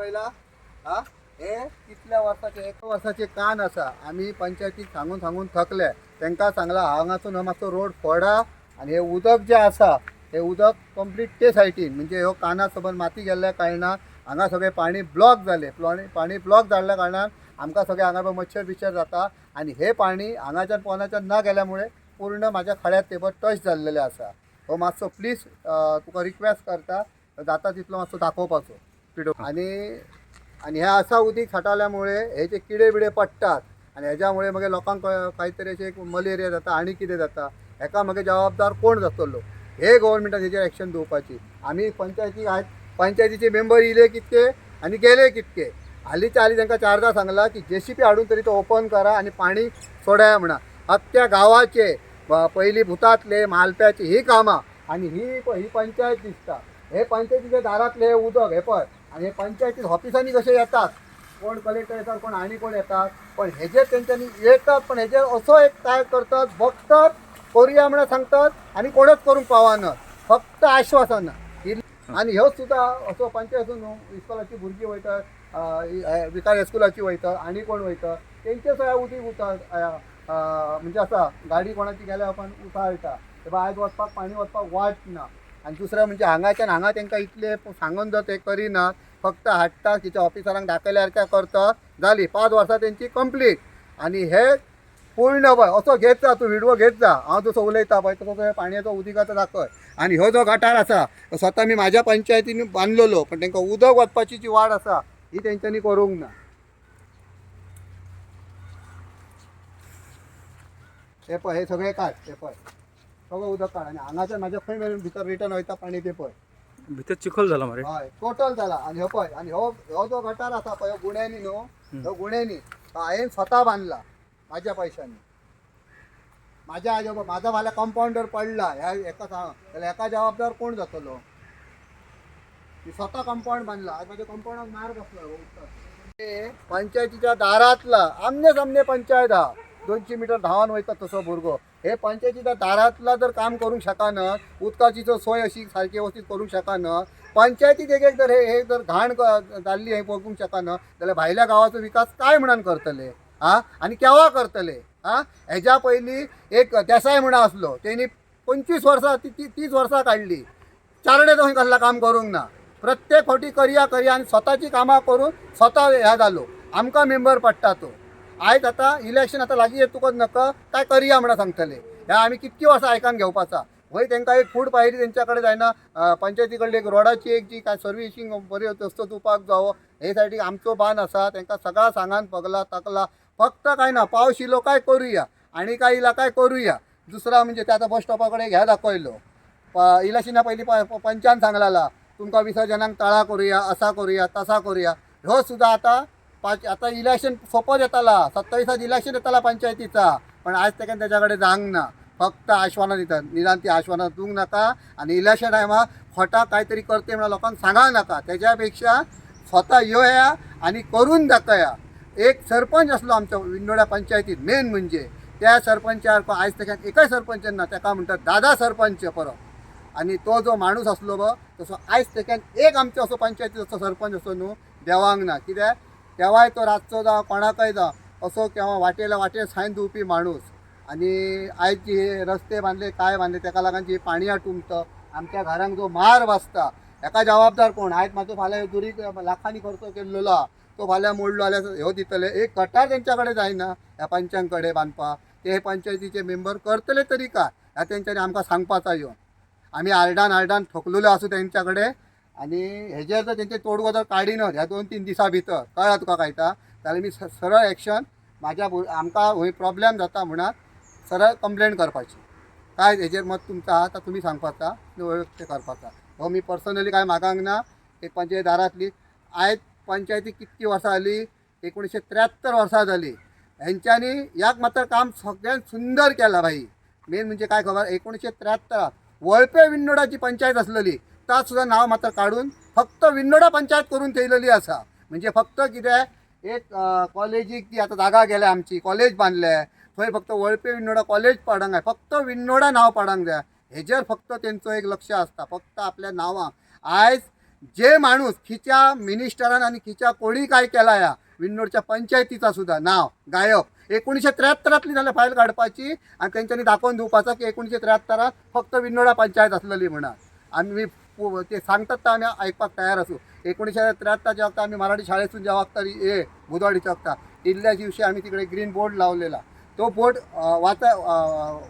पहिला हा? हे कितल्या वर्षाचे एक वर्षाचे कान असा. आम्ही पंचायतीक सांगून सांगून थकले. तांकां सांगला हांगासून हो मातसो रोड फोडा आणि हे उदक जे आसा हे उदक कंप्लीट ते. सायटीन म्हणजे ह्यो काना सबंद माती गेल्ल्या कारणान हांगा सगळे पाणी ब्लॉक जाले पाणी ब्लॉक जाल्ल्या कारणान आमकां सगळे हांगा पळय मच्छर बिच्छर जाता. आणि हे पाणी हांगाच्यान पोनाच्यान ना गेल्यामुळे पूर्ण माझ्या खड्यात तेबर टच जाल्लेले आसा हो मातसो प्लीज तुका रिक्वेस्ट करता. जाता तितलो मातसो दाखोवपाचो. पिडो आणि आणि ह्या असा उदीक साठवल्यामुळे हे जे किडे बिडे पडटात आणि ह्याच्यामुळे मग लोकांक काहीतरी असे एक मलेरिया जाता आणि कितें जाता हेका मागीर जबाबदार कोण जातलो? हे गव्हर्मेंटान हेजेर एक्शन घेवपाची आमी पंचायतीक आयज पंचायतीचे मेंबर येयले कितके आणि गेले कितके? हालीच्या हाली तांकां चारदां सांगला की जे सी पी हाडून तरी तो ओपन करा आणि पाणी सोडाया म्हणा. अख्ख्या गावाचे पहिली भुतातले मालप्याची ही कामां आणि ही ही पंचायत दिसता. हे पंचायतीच्या दारातले हे उदक हे पळय आणि हे पंचायती ऑफिसांनी कसे येतात? कोण कलेक्टर येतात कोण आणि कोण येतात? पण हेजेर तेंच्यांनी येतात पण हेजेर असो एक काय करतात बघतात करूया म्हणून सांगतात आणि कोणच करूंक पावना फक्त आश्वासन. आणि ह्यो सुद्धा असो पंचायतीतून इस्कॉलाची भुरगीं वयतात विकार हायस्कुलाची वयतात आणि कोण वयतात तेंचे सगळ्या उदीक उतात म्हणजे असा गाडी कोणाची गेल्यार आपण उताळटा ते आयज वचपाक पाणी वचपाक वाट ना. आणि दुसरं म्हणजे हांगाच्यान हांगा तांकां इतले सांगून जर ते करिनात फक्त हाडटा तिच्या ऑफिसरांक दाखयल्यार करता? जाली पांच वर्सां तेंची कंप्लीट. आणि हे पूर्ण पळय असो घेत जा तूं व्हिडिओ घेत जा. हांव जसो उलयता पळय तसो तो पाणयाचो उदिकाचो दाखय आणि ह्यो जो गटार आसा तो स्वता मी माझ्या पंचायतीन बांदलेलो पण तांकां उदक वचपाची जी वाड आसा ही तेंच्यांनी करूंक ना. हे पळय हे सगळे काड हे पळय सगळं उदक काड आणि हांगाच्यान म्हाज्या खंय मेळून भितर रिटर्न वयता पाणी ते पळय भितर चिखल झाला मरे. हय टोटल जाला आणि हो पळय आणि हो हो जो गटार आसा पळय हो गुण्यानी न्हू हो गुण्यानी तो हांवें स्वता बांदला माझ्या पैशांनी. माझ्या आजोबा माझा मला कंपाऊंडर पडला. ह्या एका सांग जाल्यार एका जबाबदार कोण जातलो मी स्वतः कंपाऊंड बांधला. आज माझ्या कंपाऊंडाक मार बसला. पंचायतीच्या दारातला आमने सामने पंचायत हा. दोनशे मीटर धावान वयता तसो भुरगो हे पंचायतीच्या दारांतला जर काम करूंक शकना उदकाची जर सोय अशी सारकी वेवस्थीत करूंक शकना पंचायती एक एक जर हे जर घाण जाल्ली हे बघूंक शकना जाल्यार भायल्या गावाचो विकास काय म्हणून करतले? आं आनी केव्हा करतले? आं हेज्या पयलीं एक देसाय म्हणून आसलो तेणी पंचवीस वर्सां ती तीस वर्सां काडली चारडे थंय कसला काम करूंक ना. प्रत्येक फावटी करया करया आनी स्वताची कामां करून स्वता ह्या जालो आमकां मेंबर पडटा तो. आयज आतां इलेक्शन आतां लागीं येतकच नका काय करया म्हणून सांगतले. ह्या आमी कितकी वर्सां आयकान घेवपाचा वय तांकां एक फूड पायरी तेंच्या कडेन जायना पंचायती कडेन एक रोडाची एक जी काय सर्विसींग बरी वस्तू तुपाक जावो हे साठी आमचो बान आसा तांकां सगळा सांगान पगला तकला फक्त काय ना पावस इलो काय करूया आणि काय इला काय करूया. दुसरा म्हणजे ते आतां बस स्टॉपा कडेन घ्या दाखयलो प- इलेक्शना पयलीं प- पंचान सांगलाला तुमकां विसर्जनाक तळा करूया असा करूया तसा करूया. ह्यो सुद्दां आतां पाच आतां इलेक्शन सोपं येताला सत्तावीसात इलेक्शन येताला पंचायतीचा. पण आज तेका त्याच्याकडे कडेन जावंक ना. फक्त आश्वाना दितात. निदान ती आश्वाना दिवंक नाका. आणि इलेक्शन टायमार खोटा काहीतरी करते म्हणून लोकांक सांगांक नाका. त्याच्यापेक्षा स्वता या आणि करून दाखया एक सरपंच असलो आमच्या विंडोड्या पंचायतीत मेन म्हणजे. त्या सरपंचार आयज तेका एकय सरपंच ना तेका म्हणतात दादा सरपंच परत आणि तो जो माणूस असलो बो तसो आयज तेक्यान एक आमचो असो पंचायतीचो सरपंच असो न्हू देवांक ना कित्याक केव्हाय तो रातचो जावं कोणाकय जावं असो केव्हा वाटेला वाटेर सायन दिवपी माणूस. आणि आयज जे हे रस्ते बांधले काय बांधले तेका लागून जी पाणया तुमतं आमच्या घरांक जो मार बसता हेका जबाबदार कोण? आयज म्हाजो फाल्यां दुरी लाखांनी खर्च केल्लो हा तो फाल्यां मोडलो जाल्यार ह्यो दितले. एक गटार तेंच्या कडेन जायना ह्या पंचां कडेन बांदपाक ते पंचायतीचे मेंबर करतले तरी काय? ह्या तेंच्यांनी आमकां सांगपाचा येवन आमी आरडान आरडान ठोकलेलो आसूं तेंच्या कडेन आनी हेजेर जर तेंचे तोडगो जर काडिनत ह्या दोन तीन दिसां भितर कळ्ळां तुका कायता जाल्यार मी सरळ एक्शन म्हाज्या आमकां खंय प्रॉब्लेम जाता म्हणून सरळ कंप्लेन करपाची. काय हेजेर मत तुमचं आहा तर तुम्ही सांगपाचा. ते करपाचा. हो मी पर्सनली काय मागांक ना एक पंचायत दारातली. आयज पंचायती कितकी वर्सां जाली एकोणीशे त्र्याहत्तर वर्सां जाली हेंच्यांनी याक मात्र काम सगळ्यांत सुंदर केलां भाई मेन म्हणजे काय खबर? एकोणीशे त्र्याहत्तरात वळपे विंडोडाची पंचायत असलेली. ताच सुद्धा नाव मात्र काढून फक्त विंडोडा पंचायत करून ठेवलेली असा. म्हणजे फक्त कितें एक कॉलेजीक ती आता जागा गेल्या आमची कॉलेज बांधले थंय फक्त वळपे विंडोडा कॉलेज पाडूंक जाय फक्त विंडोडा नाव पाडांक जाय हेजेर फक्त तेंचो एक लक्ष असता. फक्त आपल्या नांवांक आयज जे माणूस खिच्या मिनिस्टरान आणि खिच्या कोणी काय केला या विन्नोडच्या पंचायतीचा सुद्धा नाव गायब. एकोणीशे त्र्याहत्तरातली जाल्यार फायल काडपाची आणि त्यांच्यानी दाखवून दिवपाचो की एकोणीशे त्र्याहत्तरात फक्त विन्नोडा पंचायत असलेली म्हणा. आम्ही ते सांगतात तर आम्ही ऐकपाक तयार असू. एकोणीसशे त्र्याहत्तरच्या वक्ता आम्ही मराठी शाळेतून जेव्हा वक्ता ये बुधवाडीच्या वक्ता इल्ल्या दिवशी आम्ही तिकडे ग्रीन बोर्ड लावलेला. तो बोर्ड वाचा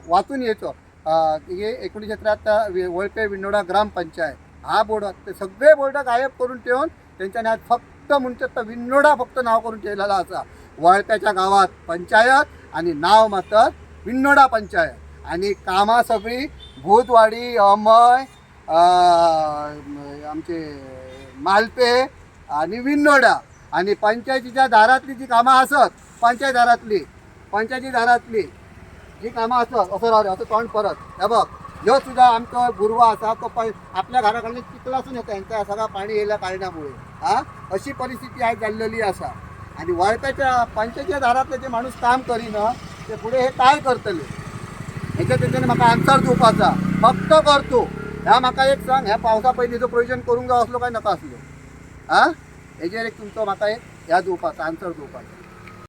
वाचून येतो. हे एकोणीसशे त्र्याहत्तर वळपे विनोडा ग्रामपंचायत. हा बोर्ड ते सगळे बोर्ड गायब करून ठेवून त्यांच्या आज फक्त म्हणतात तर विंडोडा फक्त नाव करून ठेवलेला असा. वळप्याच्या गावात पंचायत आणि नाव मात्र विंडोडा पंचायत. आणि कामां सगळी भूतवाडी अमय आमचे मालपे आणि विनोडा आणि पंचायतीच्या दारातली जी कामां आसत पंचायत दारातली पंचायती दारातली जी कामां आसत असं रावले असं तोंड परत. हे बघ ह्यो सुद्धा आमचो गुरवा असा तो पै आपल्या घराकडले चिखलासून येता यांचा सगळा पाणी येयल्या कारणामुळे. हा? अशी परिस्थिती आज जाल्लेली असा. आणि वळप्याच्या पंचायतीच्या दारातले जे माणूस काम करिना ते पुढे हे काय करतले? ह्याच्या त्याच्याने म्हाका आन्सर दिवपाचा फक्त करतो. ह्या म्हाका एक सांग ह्या पावसा पयलीचो प्रोविजन करूंक जाय असलो काय नका असलो? आं हेजेर एक तुमचो म्हाका एक ह्या दिवपाचो आन्सर दिवपाचो